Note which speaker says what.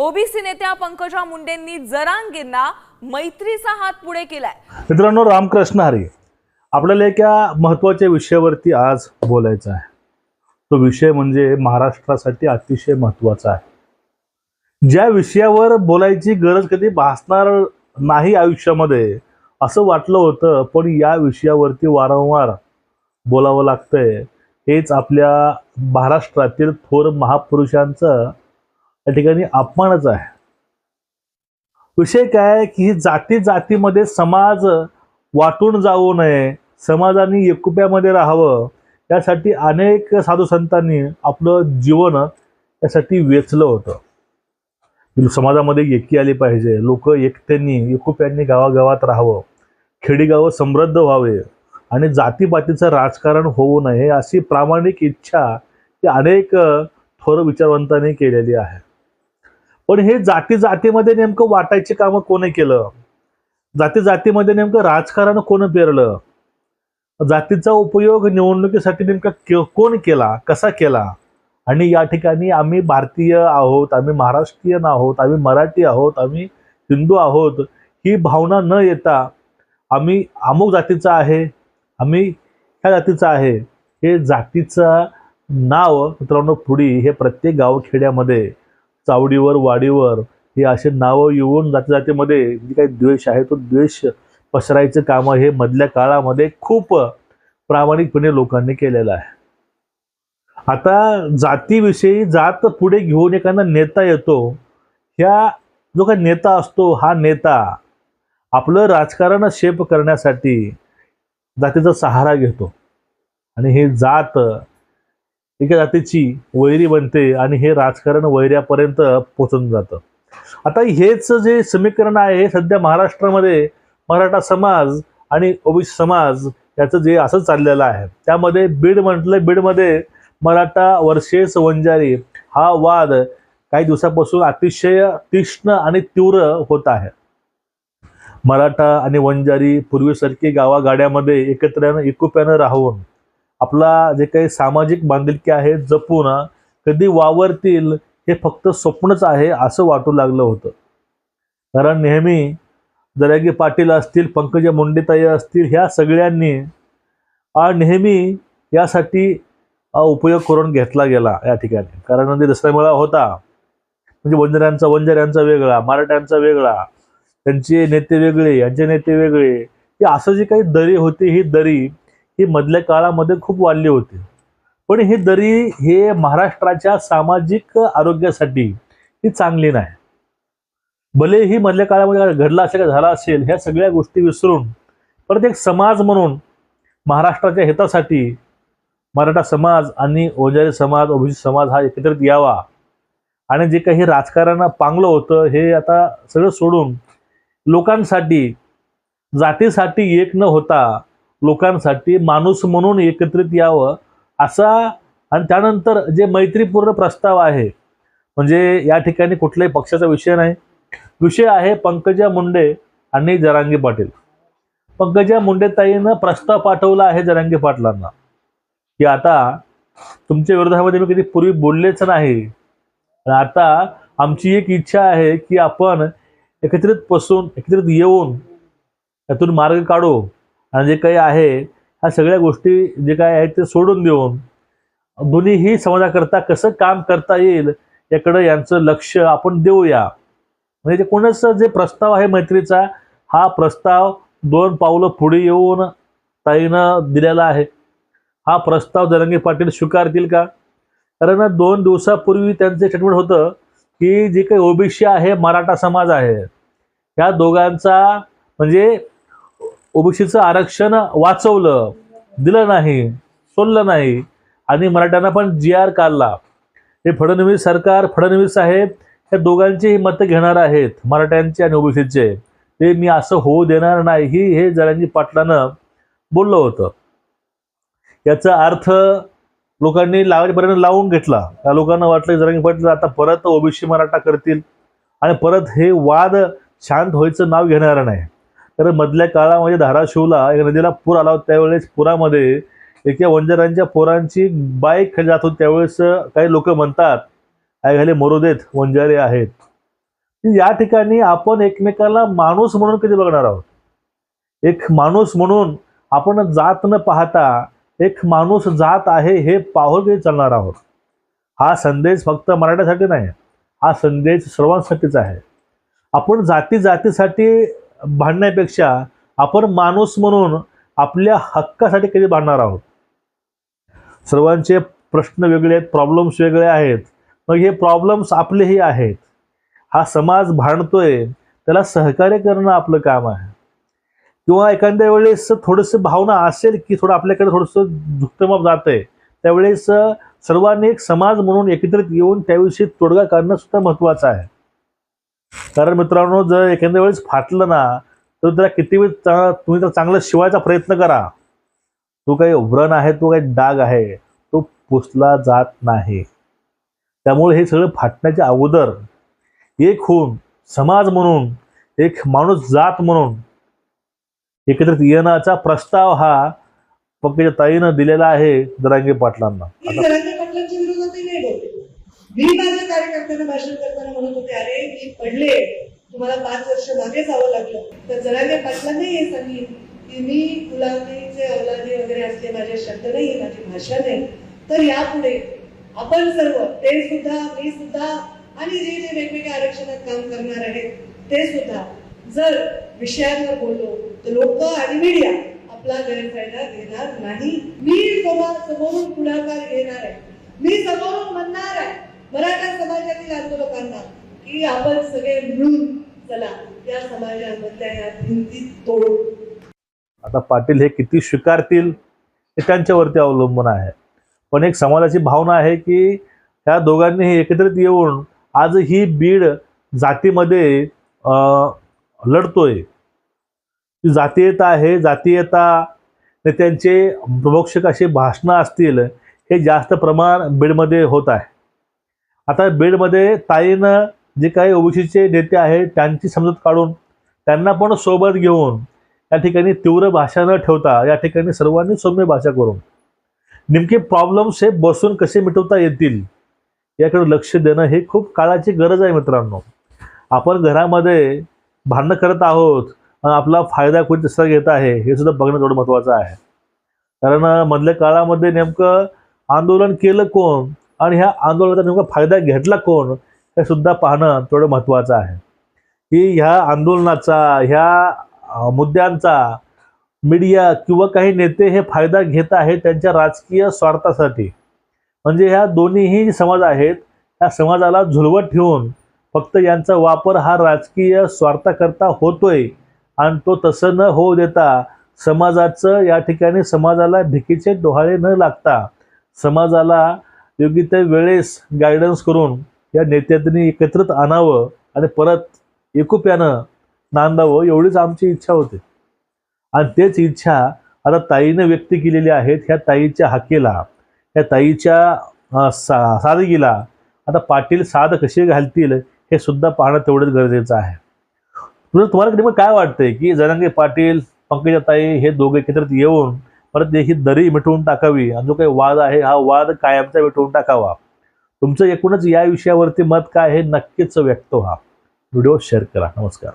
Speaker 1: OBC नेत्या पंकजा मुंडेंनी जरांगेंना मैत्रीचा हात पुढे केलाय.
Speaker 2: मित्रांनो रामकृष्ण हरी आपल्याला एका महत्त्वाच्या विषयावरती आज बोलायचं आहे. तो विषय म्हणजे महाराष्ट्रासाठी अतिशय महत्त्वाचा आहे. ज्या विषयावर बोलायची गरज कधी भासणार नाही आयुष्यामध्ये असं वाटलं होतं पण या विषयावरती वारंवार बोलावं लागतंय. हेच आपल्या महाराष्ट्रातील थोर महापुरुषांचं या ठिकाणी अपमानच आहे. विषय काय आहे की जाती जातीमध्ये समाज वाटून जाऊ नये समाजाने एकुप्यामध्ये राहावं यासाठी अनेक साधू संतांनी आपलं जीवन यासाठी वेचलं होतं. समाजामध्ये एकी आली पाहिजे लोक एकट्यानी एकुप्यांनी गावागावात राहावं खेडेगावं समृद्ध व्हावे आणि जातीपातीचं राजकारण होऊ नये अशी प्रामाणिक इच्छा ही अनेक थोर विचारवंतांनी केलेली आहे. पण हे जाती जातीमध्ये नेमकं वाटायची कामं कोणी केलं? जाती जातीमध्ये नेमकं राजकारण कोण पेरलं? जातीचा उपयोग निवडणुकीसाठी नेमका के- कोण केला? कसा केला? आणि या ठिकाणी आम्ही भारतीय आहोत आम्ही महाराष्ट्रीयन आहोत आम्ही मराठी आहोत आम्ही हिंदू आहोत ही भावना न येता आम्ही अमुक जातीचा आहे आम्ही ह्या जातीचा आहे. हे जातीचं नाव मित्रांनो पुढी हे प्रत्येक गावखेड्यामध्ये चावडीवर वाडीवर हे असे नावं येऊन जाती जातीमध्ये जे काही द्वेष आहे तो द्वेष पसरायचं कामं हे मधल्या काळामध्ये खूप प्रामाणिकपणे लोकांनी केलेलं आहे. आता जातीविषयी जात पुढे घेऊन एखादा नेता येतो ह्या जो काही नेता असतो हा नेता आपलं राजकारण शेप करण्यासाठी जातीचा सहारा घेतो. आणि हे जात एका जातीची वैरी बनते आणि हे राजकारण वैऱ्यापर्यंत पोचून जातं. आता हेच जे समीकरण आहे सध्या महाराष्ट्रामध्ये मराठा समाज आणि ओबीसी समाज याचं जे असं चाललेलं आहे. त्यामध्ये बीड म्हटलं बीडमध्ये मराठा वर्षेस वंजारी हा वाद काही दिवसापासून अतिशय तीक्ष्ण आणि तीव्र होत आहे. मराठा आणि वंजारी पूर्वीसारखी गावागाड्यामध्ये एकत्र्यानं एकोप्यानं राहून आपला जे काही सामाजिक बांधिलकी आहे जपून कधी वावरतील हे फक्त स्वप्नच आहे असं वाटू लागलं होतं. कारण नेहमी जरागी पाटील असतील पंकजा मुंडेताई असतील ह्या सगळ्यांनी नेहमी यासाठी उपयोग करून घेतला गेला या ठिकाणी. कारण म्हणजे ते दसरा मेळा होता म्हणजे वंजाऱ्यांचा वंजाऱ्यांचा वेगळा मराठ्यांचा वेगळा त्यांचे नेते वेगळे यांचे नेते वेगळे हे असं जी काही दरी होती ही दरी ही मधल्या काळामध्ये खूप वाढली होती. पण हे दरी हे महाराष्ट्राच्या सामाजिक आरोग्यासाठी ही चांगली नाही. भले ही मधल्या काळामध्ये घडला असेल का झाला असेल ह्या सगळ्या गोष्टी विसरून परत एक समाज म्हणून महाराष्ट्राच्या हितासाठी मराठा समाज आणि ओजारी समाज ओबीसी समाज हा एकत्रित यावा. आणि जे काही राजकारण पांगलं होतं हे आता सगळं सोडून लोकांसाठी जातीसाठी एक न होता लोकांसाठी माणूस म्हणून एकत्रित यावं असा आणि त्यानंतर जे मैत्रीपूर्ण प्रस्ताव आहे म्हणजे या ठिकाणी कुठल्याही पक्षाचा विषय नाही. विषय आहे पंकजा मुंडे आणि जरांगी पाटील. पंकजा मुंडेताईनं प्रस्ताव पाठवला आहे जरांगी पाटलांना की आता तुमच्या विरोधामध्ये मी कधी पूर्वी बोललेच नाही. आणि आता आमची एक इच्छा आहे की आपण एकत्रित बसून एकत्रित येऊन त्यातून मार्ग काढू. आणि जे काही आहे ह्या सगळ्या गोष्टी जे काय आहेत ते सोडून देऊन दोन्हीही समाजाकरता कसं काम करता येईल याकडं यांचं लक्ष आपण देऊया. म्हणजे ते कोणाच जे प्रस्ताव आहे मैत्रीचा हा प्रस्ताव दोन पावलं पुढे येऊन ताईनं दिलेला आहे. हा प्रस्ताव जरंगे पाटील स्वीकारतील का? कारण दोन दिवसापूर्वी त्यांचं स्टेटमेंट होतं की जे काही ओबीसी आहे मराठा समाज आहे ह्या दोघांचा म्हणजे ओबीसीचं आरक्षण वाचवलं दिलं नाही सोडलं नाही. आणि मराठ्यांना पण जी आर काढला. हे फडणवीस सरकार फडणवीस साहेब या दोघांचीही मतं घेणार आहेत मराठ्यांचे आणि ओबीसीचे. ते मी असं होऊ देणार नाही हे जरांजी पाटलानं बोललं होतं. याचा अर्थ लोकांनी लावायपर्यंत लावून घेतला. त्या लोकांना वाटलं की जरांगी पाटील आता परत ओबीसी मराठा करतील. आणि परत हे वाद शांत व्हायचं नाव घेणार नाही. तर मधल्या काळामध्ये धाराशिवला एक नदीला पूर आला होता त्यावेळेस पुरामध्ये एका वंजारांच्या पोरांची बाईक खाली जात होती. त्यावेळेस काही लोक म्हणतात काय घाले मोरोदेत वंजारे आहेत. या ठिकाणी आपण एकमेकाला माणूस म्हणून कधी बघणार आहोत? एक माणूस म्हणून आपण जात न पाहता एक माणूस जात आहे हे पाहून कधी चालणार आहोत? हा संदेश फक्त मराठ्यासाठी नाही हा संदेश सर्वांसाठीच आहे. आपण जाती जातीसाठी भांडण्यापेक्षा आपण माणूस म्हणून आपल्या हक्कासाठी कधी भांडणार आहोत? सर्वांचे प्रश्न वेगळे आहेत प्रॉब्लेम्स वेगळे आहेत. मग हे प्रॉब्लेम्स आपलेही आहेत. हा समाज भांडतोय त्याला सहकार्य करणं आपलं काम आहे. किंवा एखाद्या वेळेस थोडंसं भावना असेल की थोडं आपल्याकडे थोडंसं झुकतमाप जात आहे त्यावेळेस सर्वांनी एक समाज म्हणून एकत्रित येऊन त्याविषयी तोडगा काढणं सुद्धा महत्त्वाचं आहे. कारण मित्रांनो जर एखाद्या वेळेस फाटलं ना तर त्याला किती वेळ तुम्ही तर चांगलं शिवायचा प्रयत्न करा. तो काही व्रण आहे तो काही डाग आहे तो पुसला जात नाही. त्यामुळे हे सगळं फाटण्याच्या अगोदर एक होऊन समाज म्हणून एक माणूस जात म्हणून एकत्रित येण्याचा प्रस्ताव हा पंकजा ताईनं दिलेला आहे दरांगे पाटलांना
Speaker 3: मी
Speaker 2: आता
Speaker 3: जरांगे पाटलांच्या विरोधातही नाही बोलले मी माझ्या कार्यकर्त्यांना भाषण करताना म्हणत होते अरे मी पडले. तुम्हाला पाच वर्ष मागे जावं लागलं. तर जरांगे पाटलांनी हे सांगेन की मी गुलामीचे अवलादी वगैरे असले माझे शब्द नाही माझी भाषा नाही. तर यापुढे आपण सर्व ते सुद्धा मी सुद्धा आणि जे जे वेगवेगळ्या आरक्षणात काम करणार आहेत ते सुद्धा जर विषयांवर बोललो तर लोक आणि मीडिया आपला गैरफायदा घेणार नाही. मी समोरून पुढाकार घेणार आहे. मी समोरून म्हणणार आहे मराठा समाजातील आंदोलकांना की आपण सगळे मिळून चला या समाजामधल्या या भिंती तोडू.
Speaker 2: आता पाटील हे किती स्वीकारतील हे त्यांच्यावरती अवलंबून आहे. पण एक समाजाची भावना आहे की ह्या दोघांनीही एकत्रित येऊन आज ही बीड जातीमध्ये लढतोय. ती जातीयता आहे जातीयता नेत्यांचे प्रभोक्षक असे भाषणं असतील हे जास्त प्रमाण बीडमध्ये होत आहे. आता बीडमध्ये ताईनं जे काही ओबीसीचे नेते आहेत त्यांची समजूत काढून त्यांना पण सोबत घेऊन या ठिकाणी तीव्र भाषा न ठेवता या ठिकाणी सर्वांनी सौम्य भाषा करून नेमके प्रॉब्लेम्स हे बसून कसे मिटवता येतील याकडे लक्ष देणं हे खूप काळाची गरज आहे मित्रांनो. आपण घरामध्ये भांडणं करत आहोत आपला फायदा कोणी दुसरा घेत आहे हे सुद्धा बघणं थोडं महत्त्वाचं आहे. कारण मधल्या काळामध्ये नेमकं आंदोलन केलं कोण आणि ह्या आंदोलनाचा नेमका फायदा घेतला कोण हे सुद्धा पाहणं थोडं महत्त्वाचं आहे. की ह्या आंदोलनाचा ह्या मुद्द्यांचा मीडिया किंवा काही नेते हे फायदा घेत आहेत त्यांच्या राजकीय स्वार्थासाठी. म्हणजे ह्या दोन्हीही समाज आहेत ह्या समाजाला झुलवत ठेवून फक्त यांचा वापर हा राजकीय स्वार्थाकरता होतोय आणि तो तसं न होऊ देता समाजाचं या ठिकाणी समाजाला भिकीचे डोहाळे न लागता समाजाला योग्य त्या वेळेस गायडन्स करून या नेत्यांनी एकत्रित आणावं आणि परत एकोप्यानं नांदावं एवढीच आमची इच्छा होती. आणि तेच इच्छा आता ताईनं व्यक्त केलेली आहेत. ह्या ताईच्या हाकेला ह्या ताईच्या सा सादगीला आता पाटील साध कसे घालतील हे सुद्धा पाहणं तेवढंच गरजेचं आहे. तुम्हाला तुम्हाला नेमकं काय वाटतंय की जनांगे पाटील पंकजा ताई हे दोघे एकत्रित येऊन परत ही दरी मिटवून टाकावी. आणि जो काही वाद आहे हा वाद कायमचा मिटवून टाकावा. तुमचं एकूणच या विषयावरती मत काय हे नक्कीच व्यक्त व्हा. व्हिडिओ शेअर करा. नमस्कार.